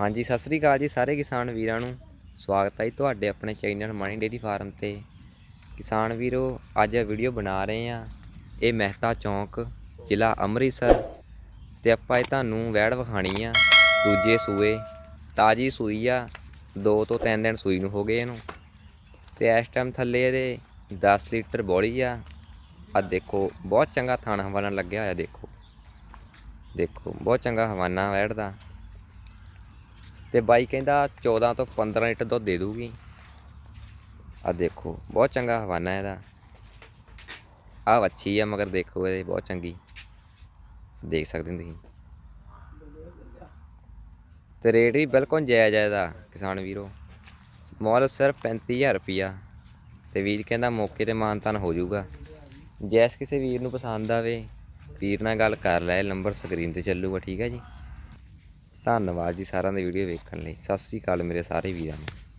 ਹਾਂਜੀ, ਸਤਿ ਸ੍ਰੀ ਅਕਾਲ ਜੀ ਸਾਰੇ ਕਿਸਾਨ ਵੀਰਾਂ ਨੂੰ। ਸਵਾਗਤ ਹੈ ਜੀ ਤੁਹਾਡੇ ਆਪਣੇ ਚੈਨਲ ਮਣੀ ਡੇਰੀ ਫਾਰਮ ਤੇ। ਕਿਸਾਨ ਵੀਰੋ, ਅੱਜ ਇਹ ਵੀਡੀਓ ਬਣਾ ਰਹੇ ਆ ਇਹ ਮਹਿਤਾ ਚੌਂਕ, ਜ਼ਿਲ੍ਹਾ ਅੰਮ੍ਰਿਤਸਰ। ਤੇ ਆਪਾਂ ਇਹ ਤੁਹਾਨੂੰ ਵੈੜ ਵਿਖਾਣੀ ਆ, ਦੂਜੇ ਸੂਏ। ਤਾਜੀ ਸੂਈ ਆ 2 ਤੋਂ 3 ਦਿਨ ਸੂਈ ਨੂੰ ਹੋ ਗਏ ਇਹਨੂੰ। ਤੇ ਇਸ ਟਾਈਮ ਥੱਲੇ ਇਹਦੇ 10 ਲੀਟਰ ਬੋਲੀ ਆ। ਆ ਦੇਖੋ, ਬਹੁਤ ਚੰਗਾ ਥਾਣਾ ਹਵਾਨਾ ਲੱਗਿਆ ਹੋਇਆ ਦੇਖੋ। ਦੇਖੋ, ਬਹੁਤ ਚੰਗਾ ਹਵਾਨਾ ਵੈੜ ਦਾ। ਤੇ ਬਾਈ ਕਹਿੰਦਾ 14 ਤੋਂ 15 ਲੀਟਰ ਦੁੱਧ ਦੇ ਦੂਗੀ। ਆ ਦੇਖੋ, ਬਹੁਤ ਚੰਗਾ ਹਵਾਨਾ ਇਹਦਾ। ਆ ਵੱਛੀ ਆ, ਮਗਰ ਦੇਖੋ ਇਹ ਬਹੁਤ ਚੰਗੀ। ਦੇਖ ਸਕਦੇ ਹੋ ਤੁਸੀਂ। ਤੇ ਰੇਟ ਵੀ ਬਿਲਕੁਲ ਜਾਇਜ਼ ਹੈ ਇਹਦਾ, ਕਿਸਾਨ ਵੀਰੋ। ਮੁੱਲ ਸਿਰਫ 35000 ਰੁਪਿਆ ਤੇ ਵੀਰ ਕਹਿੰਦਾ ਮੌਕੇ ਤੇ ਮਾਨਤਾਨ ਹੋ ਜਾਊਗਾ। ਜੈਸ ਕਿਸੇ ਵੀਰ ਨੂੰ ਪਸੰਦ ਆਵੇ, ਵੀਰ ਨਾਲ ਗੱਲ ਕਰ ਲੈ, ਨੰਬਰ ਸਕਰੀਨ ਤੇ ਚੱਲੂਗਾ, ਠੀਕ ਹੈ ਜੀ। ਧੰਨਵਾਦ ਜੀ ਸਾਰਿਆਂ ਦੇ ਵੀਡੀਓ ਵੇਖਣ ਲਈ। ਸਤਿ ਸ੍ਰੀ ਅਕਾਲ ਮੇਰੇ ਸਾਰੇ ਵੀਰਾਂ ਨੂੰ।